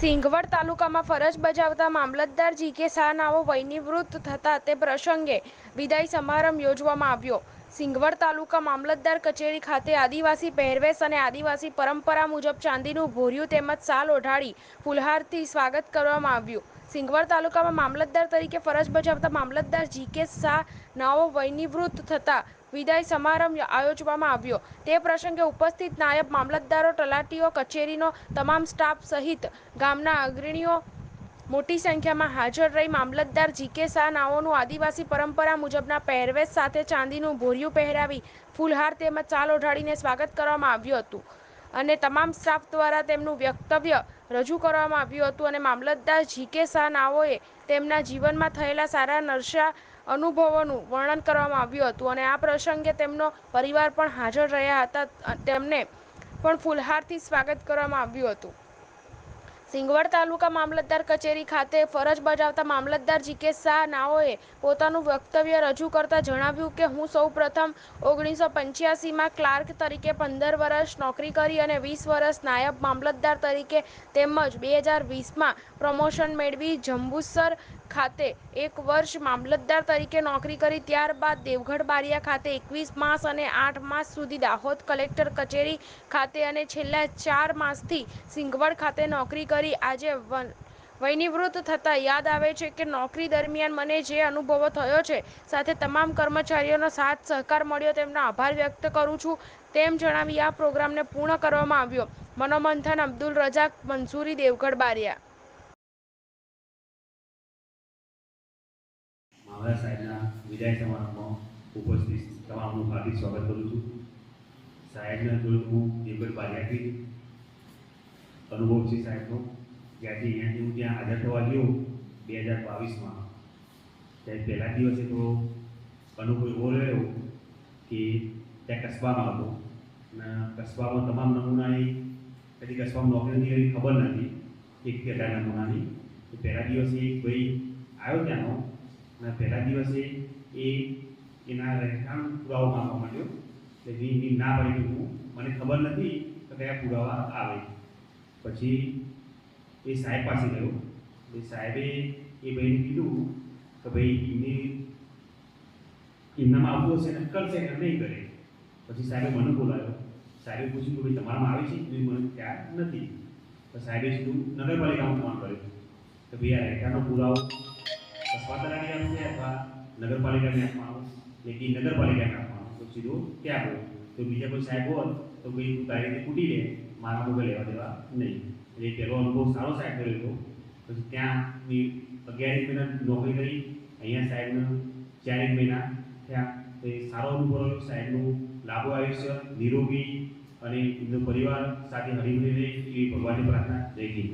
સિંગવડ તાલુકામાં ફરજ બજાવતા મામલતદાર જી કે શાહ નાઓ વયનિવૃત્ત થતા તે પ્રસંગે વિદાય સમારંભ યોજવામાં આવ્યો. સિંગવડ તાલુકા મામલતદાર કચેરી ખાતે આદિવાસી પહેરવેશ અને આદિવાસી પરંપરા મુજબ ચાંદીનું ભોર્યું તેમજ સાલ ઓઢાડી ફુલહારથી સ્વાગત કરવામાં આવ્યું. સિંગવડ તાલુકામાં મામલતદાર તરીકે ફરજ બજાવતા મામલતદાર જી કે શાહ નવો વયનિવૃત્ત થતા વિદાય સમારંભ આયોજવામાં આવ્યો. તે પ્રસંગે ઉપસ્થિત નાયબ મામલતદારો, તલાટીઓ, કચેરીનો તમામ સ્ટાફ સહિત ગામના અગ્રણીઓ મોટી સંખ્યામાં હાજર રહી મામલતદાર જી કે શાહ નાઓનું આદિવાસી પરંપરા મુજબના પહેરવેશ સાથે ચાંદીનું ભોર્યું પહેરાવી ફૂલહાર તેમજ ચાલ ઓઢાડીને સ્વાગત કરવામાં આવ્યું હતું. અને તમામ સ્ટાફ દ્વારા તેમનું વ્યક્તવ્ય રજૂ કરવામાં આવ્યું હતું અને મામલતદાર જી કે શાહ નાઓએ તેમના જીવનમાં થયેલા સારા નરસા અનુભવોનું વર્ણન કરવામાં આવ્યું હતું અને આ પ્રસંગે તેમનો પરિવાર પણ હાજર રહ્યા હતા. તેમને પણ ફૂલહારથી સ્વાગત કરવામાં આવ્યું હતું. સિંગવડ તાલુકા મામલતદાર કચેરી ખાતે ફરજ બજાવતા મામલતદાર જીકે શાહ નાઓએ પોતાનું વક્તવ્ય રજૂ કરતા જણાવ્યું કે, હું સૌપ્રથમ ઓગણીસો પંચ્યાસીમાં ક્લાર્ક તરીકે પંદર વર્ષ નોકરી કરી અને વીસ વર્ષ નાયબ મામલતદાર તરીકે તેમજ બે હજાર વીસમાં પ્રમોશન મેળવી જંબુસર ખાતે એક વર્ષ મામલતદાર તરીકે નોકરી કરી, ત્યારબાદ દેવગઢ બારિયા ખાતે એકવીસ માસ અને આઠ માસ સુધી દાહોદ કલેક્ટર કચેરી ખાતે અને છેલ્લા ચાર માસથી સિંગવડ ખાતે નોકરી કરી. આજે વયનિવૃત્ત થતાં યાદ આવે છે કે નોકરી દરમિયાન મને જે અનુભવો થયો છે, સાથે તમામ કર્મચારીઓનો સાથ, સહકાર મળ્યો. તેમનો આભાર વ્યક્ત કરું છું. તેમ જણાવી આ પ્રોગ્રામને પૂર્ણ કરવામાં આવ્યો. મનોમંથન અબ્દુલ રજાક મંસૂરી, દેવગઢ બારિયા. માવડા સાહેબના વિદાય સમારંભમાં ઉપસ્થિત તમામનું હાર્દિક સ્વાગત કરું છું. સાહેબના જોડે હું દેવગઢ બારિયાથી અનુભવ છે સાહેબનો. જ્યાંથી અહીંયાથી હું ત્યાં હાજર થવા ગયો બે હજાર બાવીસમાં. ત્યારે પહેલા દિવસે તો અનુભવ એવો રહ્યો કે ત્યાં કસ્બામાં હતો. અને કસ્બામાં તમામ નમૂનાની, કદી કસ્બામાં નોકરી એવી ખબર નથી. એક અઢાર નમૂનાની. પહેલા દિવસે એક ભાઈ આવ્યો ત્યાંનો. અને પહેલા દિવસે એ એના રહેઠાણ પુરાવો માંગવા માંડ્યો. એટલે એની ના પાડી હું, મને ખબર નથી કે કયા પુરાવા આવે. પછી એ સાહેબ પાસે ગયો. એટલે સાહેબે એ ભાઈને કીધું કે ભાઈ એમને એમનામાં આવતું હશે ને કરશે કે નહીં કરે. પછી સાહેબે મને બોલાવ્યો. સાહેબે પૂછ્યું કે ભાઈ, તમારામાં આવે છે? એ મને ત્યાં નથી. તો સાહેબે સીધું નગરપાલિકામાં ફોન કર્યો. કે ભાઈ, આ રહેઠાણનો પુરાવો કસ્બા અથવા નગરપાલિકાને આપવાનો કે નગરપાલિકાને આપવાનો. તો સીધું ત્યાં ગયો? તો બીજા કોઈ સાહેબ હોત, તો ભાઈ તું તારી રીતે કૂટી લે મારા મોબાઈલ લેવા દેવા નહીં. એટલે પહેલો અનુભવ સારો સાહેબ કર્યો હતો. પછી ત્યાં મેં અગિયાર મહિના નોકરી કરી, અહીંયા સાહેબનો ચાર એક મહિના થયા. તો એ સારો અનુભવ રહ્યો. સાહેબનું લાંબુ આયુષ્ય, નિરોગી અને એમનો પરિવાર સાથે હળીમળી રહે એવી ભગવાનની પ્રાર્થના જય હિન્દ